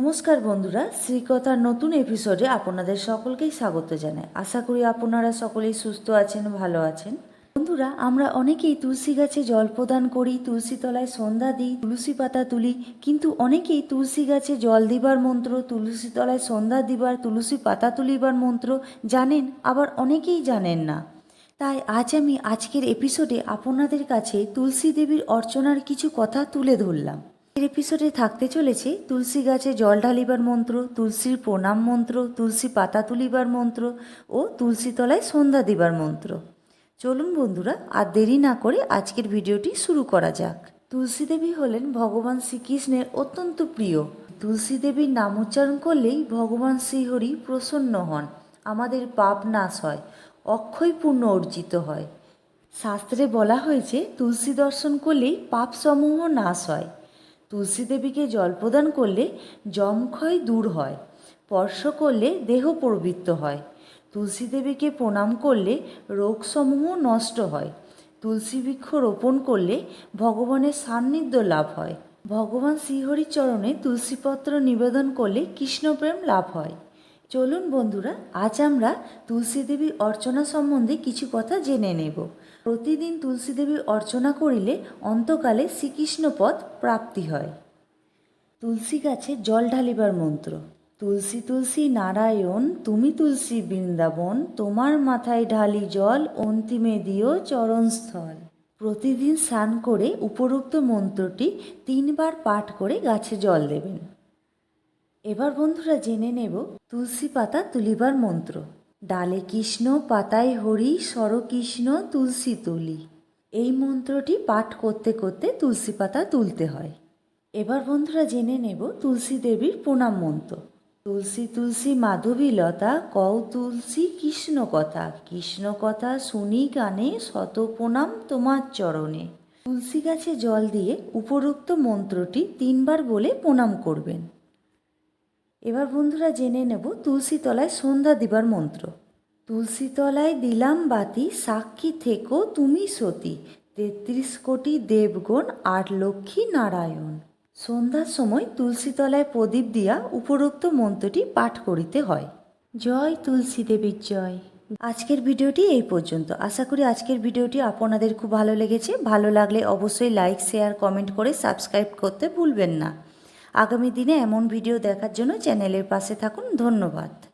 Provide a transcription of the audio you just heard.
নমস্কার বন্ধুরা, শ্রীকথার নতুন এপিসোডে আপনাদের সকলকেই স্বাগত জানাই। আশা করি আপনারা সকলেই সুস্থ আছেন, ভালো আছেন। বন্ধুরা, আমরা অনেকেই তুলসী গাছে জল প্রদান করি, তুলসী তলায় সন্ধ্যা দিই, তুলসী পাতা তুলি, কিন্তু অনেকেই তুলসী গাছে জল দিবার মন্ত্র, তুলসী তলায় সন্ধ্যা দিবার, তুলসী পাতা তুলিবার মন্ত্র জানেন, আবার অনেকেই জানেন না। তাই আজ আমি আজকের এপিসোডে আপনাদের কাছে তুলসী দেবীর অর্চনার কিছু কথা তুলে ধরলাম। এর এপিসোডে থাকতে চলেছে তুলসী গাছে জল ঢালিবার মন্ত্র, তুলসীর প্রণাম মন্ত্র, তুলসী পাতা তুলিবার মন্ত্র ও তুলসী তলায় সন্ধ্যা দিবার মন্ত্র। চলুন বন্ধুরা, আর দেরি না করে আজকের ভিডিওটি শুরু করা যাক। তুলসী দেবী হলেন ভগবান শ্রীকৃষ্ণের অত্যন্ত প্রিয়। তুলসী দেবীর নাম উচ্চারণ করলেই ভগবান শ্রীহরি প্রসন্ন হন, আমাদের পাপ নাশ হয় অক্ষয় পূর্ণ অর্জিত হয়। শাস্ত্রে বলা হয়েছে, তুলসী দর্শন করলেই পাপসমূহ নাশ হয়। তুলসী দেবীকে জল প্রদান করলে জমক্ষয় দূর হয়, স্পর্শ করলে দেহ প্রবৃত্ত হয়। তুলসী দেবীকে প্রণাম করলে রোগসমূহ নষ্ট হয়। তুলসী বৃক্ষ রোপণ করলে ভগবানের সান্নিধ্য লাভ হয়। ভগবান শ্রীহরিচরণে তুলসীপত্র নিবেদন করলে কৃষ্ণপ্রেম লাভ হয়। চলুন বন্ধুরা, আজ আমরা তুলসী দেবীর অর্চনা সম্বন্ধে কিছু কথা জেনে নেব। প্রতিদিন তুলসী দেবীর অর্চনা করিলে অন্তকালে শ্রীকৃষ্ণপদ প্রাপ্তি হয়। তুলসী গাছে জল ঢালিবার মন্ত্র, তুলসী তুলসী নারায়ণ, তুমি তুলসী বৃন্দাবন, তোমার মাথায় ঢালি জল, অন্তিমে দিও চরণস্থল প্রতিদিন স্নান করে উপরোক্ত মন্ত্রটি তিনবার পাঠ করে গাছে জল দেবেন। এবার বন্ধুরা জেনে নেব তুলসী পাতা তুলিবার মন্ত্র। ডালে কৃষ্ণ, পাতায় হরি সর কৃষ্ণ তুলসী তুলি। এই মন্ত্রটি পাঠ করতে করতে তুলসী পাতা তুলতে হয়। এবার বন্ধুরা জেনে নেব তুলসী দেবীর প্রণাম মন্ত্র। তুলসী তুলসী, মাধবী লতা, কও তুলসী, কৃষ্ণ কথা। কৃষ্ণ কথা শুনি কানে, শত প্রণাম তোমার চরণে। তুলসী গাছে জল দিয়ে উপরোক্ত মন্ত্রটি তিনবার বলে প্রণাম করবেন। এবার বন্ধুরা জেনে নেব তুলসী তলায় সন্ধ্যা দিবার মন্ত্র। তুলসী তলায় দিলাম বাতি, সাক্ষী থেকো তুমি সতী। তেত্রিশ কোটি দেবগণ, আট লক্ষ্মী নারায়ণ। সন্ধ্যার সময় তুলসী তলায় প্রদীপ দিয়া উপরোক্ত মন্ত্রটি পাঠ করিতে হয়। জয় তুলসী দেবীর জয়। আজকের ভিডিওটি এই পর্যন্ত। আশা করি আজকের ভিডিওটি আপনাদের খুব ভালো লেগেছে। ভালো লাগলে অবশ্যই লাইক, শেয়ার, কমেন্ট করে সাবস্ক্রাইব করতে ভুলবেন না। আগামী দিনে এমন ভিডিও দেখার জন্য চ্যানেলের পাশে থাকুন। ধন্যবাদ।